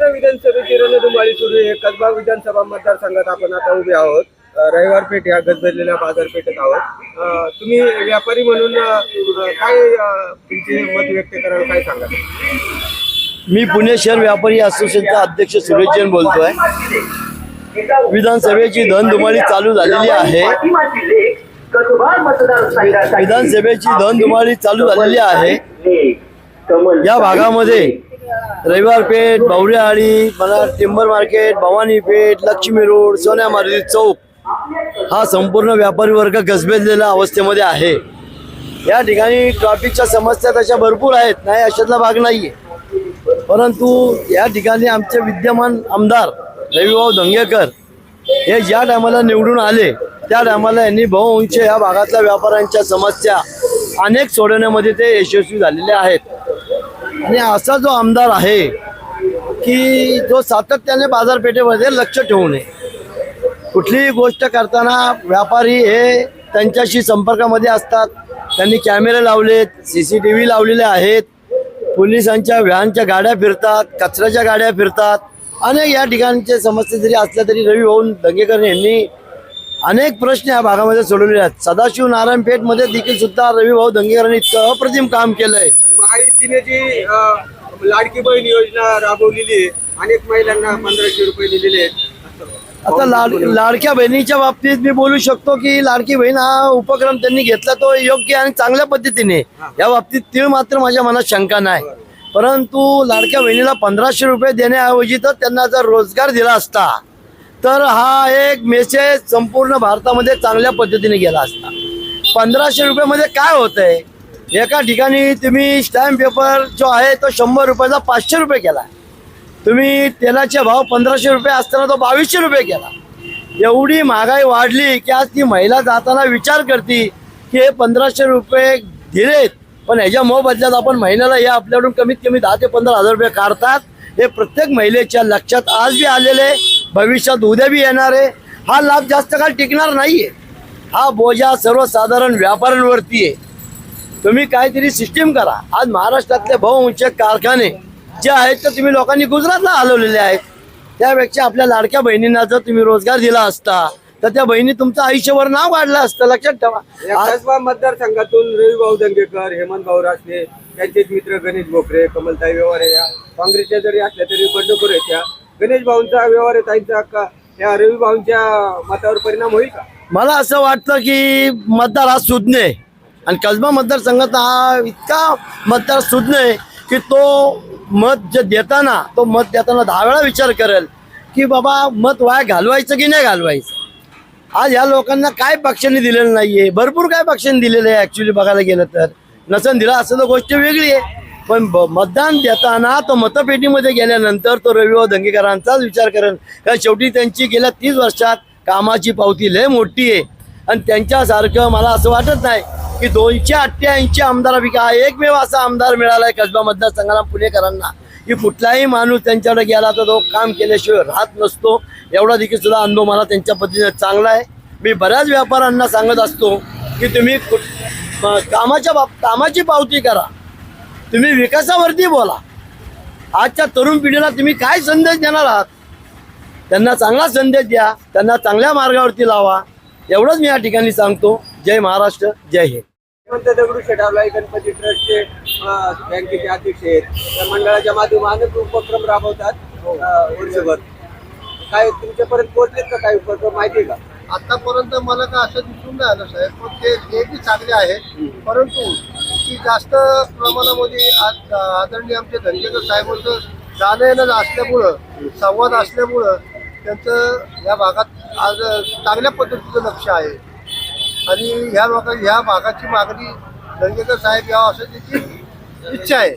विधानसभेची रणधुमाळी सुरू आहे. कसबा विधानसभा मतदारसंघात आपण आता उभे आहोत. रविवार पेठ या गजबजलेल्या बाजारपेठेत आहोत. तुम्ही व्यापारी म्हणून काय तुमचे मत व्यक्त कराल काय सांगा मी पुणे शहर व्यापारी असोसिएशनचा अध्यक्ष सुरेश जैन बोलतोय. विधानसभेची धनधुमाळी चालू झालेली आहे. विधानसभेची धनधुमाळी चालू झालेली आहे. या भागामध्ये रविवार पेठ बावरेआळी मला timber market Bhavani Peth Laxmi road Sonya Maruti chowk. हा संपूर्ण व्यापारी वर्ग गजबजलेल्या अवस्थेमध्ये आहे. या ठिकाणी ट्रॅफिकच्या समस्या तशा भरपूर आहेत. नाही अशातला भाग नाहीये. परंतु या ठिकाणी आमचे विद्यमान आमदार रविभाऊ दंगेकर हे ज्या टायमाला निवडून आले त्या टायमाला यांनी बहुअंश या भागातल्या व्यापाऱ्यांच्या समस्या अनेक सोडवण्यामध्ये ते यशस्वी झालेले आहेत. आणि असा जो आमदार आहे की जो सातत्याने बाजारपेठेमध्ये लक्ष ठेवू नये. कुठलीही गोष्ट करताना व्यापारी हे त्यांच्याशी संपर्कामध्ये असतात. त्यांनी कॅमेरे लावलेत सी सी टी व्ही लावलेले आहेत. पोलिसांच्या व्हॅनच्या गाड्या फिरतात कचऱ्याच्या गाड्या फिरतात. अनेक या ठिकाणचे समस्या जरी असल्या तरी रवी भाऊ दंगेकर यांनी अनेक प्रश्न या भागामध्ये सोडवले आहेत. सदाशिव नारायण पेठमध्ये देखील सुद्धा रवी भाऊ दंगेकरांनी इतकं अप्रतिम काम केलं आहे केलंय महायुतीने जी लाडकी बहीण योजना राबवलेली आहे अनेक महिलांना पंधराशे रुपये दिलेले आहेत. आता लाड लाडक्या बहिणीच्या बाबतीत मी बोलू शकतो की लाडकी बहीण हा उपक्रम त्यांनी घेतला तो योग्य आणि चांगल्या पद्धतीने. या बाबतीत तीळ मात्र माझ्या मनात शंका नाही. परंतु लाडक्या बहिणीला पंधराशे रुपये देण्याऐवजी तर त्यांना जर रोजगार दिला असता तर हा एक मेसेज संपूर्ण भारतामध्ये चांगल्या पद्धतीने गेला असता. पंधराशे रुपयामध्ये काय होतंय? एका ठिकाणी तुम्ही स्टॅम्प पेपर जो आहे तो शंभर रुपयाचा पाचशे रुपये केला. तुम्ही तेलाचे भाव पंधराशे रुपये असताना तो बावीसशे रुपये केला. एवढी महागाई वाढली की आज ती महिला जाताना विचार करते की हे पंधराशे रुपये दिलेत पण ह्याच्या मोबदल्यात आपण महिन्याला हे आपल्याकडून कमीत कमी दहा ते पंधरा हजार रुपये काढतात. हे प्रत्येक महिलेच्या लक्षात आज बी आलेले आहे, भविष्यात उद्या बी येणार आहे. हा लाभ जास्त काळ टिकणार नाहीये. हा बोजा सर्वसाधारण व्यापाऱ्यांवरती आहे. तुम्ही काहीतरी सिस्टीम करा. आज महाराष्ट्रातले बहुअंश कारखाने जे आहेत ते तुम्ही लोकांनी गुजरातला हलवलेले आहेत. त्यापेक्षा आपल्या लाडक्या बहिणींना जर तुम्ही रोजगार दिला असता तर त्या बहिणी तुमचं आयुष्यभर नाव काढलं असतं. लक्षात ठेवा. कसबा मतदारसंघातून रविभाऊ दंगेकर हेमंत भाऊ रासने त्यांचेच मित्र गणेश भोकरे कमलताई व्यवहारे या काँग्रेसच्या जरी असल्या तरी बंडखोर आहेत त्या गणेश भाऊंचा व्यवहार आहे ताईंचा या रवी भाऊंच्या मतावर परिणाम होईल का? मला असं वाटतं की मतदार हा सुज्ञ आणि कसबा मतदारसंघाचा हा इतका मतदार सुज्ञ आहे की तो मत जे देताना तो मत देताना दहा वेळा विचार करेल की बाबा मत वाया घालवायचं की नाही घालवायचं? आज या लोकांना काय पक्षांनी दिलेलं नाहीये? भरपूर काय पक्षांनी दिलेलं आहे ऍक्च्युली बघायला गेलं तर. नसन दिला असं तर गोष्ट वेगळी आहे. पण ब- मतदान देताना तो मतपेटीमध्ये गेल्यानंतर तो रविवार दंगेकरांचाच विचार करेल. कारण शेवटी त्यांची गेल्या तीस वर्षात कामाची पावती लय मोठी आहे. आणि त्यांच्यासारखं मला असं वाटत नाही की दोनशे अठ्ठ्याऐंशी आमदारापैकी हा एकमेव असा आमदार मिळाला आहे कसबा मतदारसंघाला पुणेकरांना. की कुठलाही माणूस त्यांच्याकडे गेला तर तो काम केल्याशिवाय राहत नसतो. एवढा देखील सुद्धा अनुभव मला त्यांच्या पद्धतीने चांगला आहे. मी बऱ्याच व्यापाऱ्यांना सांगत असतो की तुम्ही कुठ- कामाच्या बाब कामाची पावती करा. तुम्ही विकासावरती बोला. आजच्या तरुण पिढीला तुम्ही काय संदेश देणार आहात? त्यांना चांगला संदेश द्या. त्यांना चांगल्या मार्गावरती लावा. एवढंच मी या ठिकाणी सांगतो. जय महाराष्ट्र जय हिंद. हेमंत दगडू गणपती ट्रस्टचे बँकेचे अध्यक्ष आहेत. त्या मंडळाच्या माध्यमाने उपक्रम राबवतात वर्षभर. काय तुमच्यापर्यंत पोहोचलेत का काही उपक्रम माहिती आहे का? आतापर्यंत मला काय असं दिसून नाही आलं साहेब पण ते हे बी चांगले आहेत परंतु की जास्त प्रमाणामध्ये आज आदरणीय आमचे धनगेकर साहेबांचं जाणं येणं असल्यामुळं संवाद असल्यामुळं त्यांचं या भागात आज चांगल्या पद्धतीचं लक्ष आहे. आणि ह्या भागात ह्या भागाची मागणी धनगेकर साहेब यावं असं त्याची इच्छा आहे.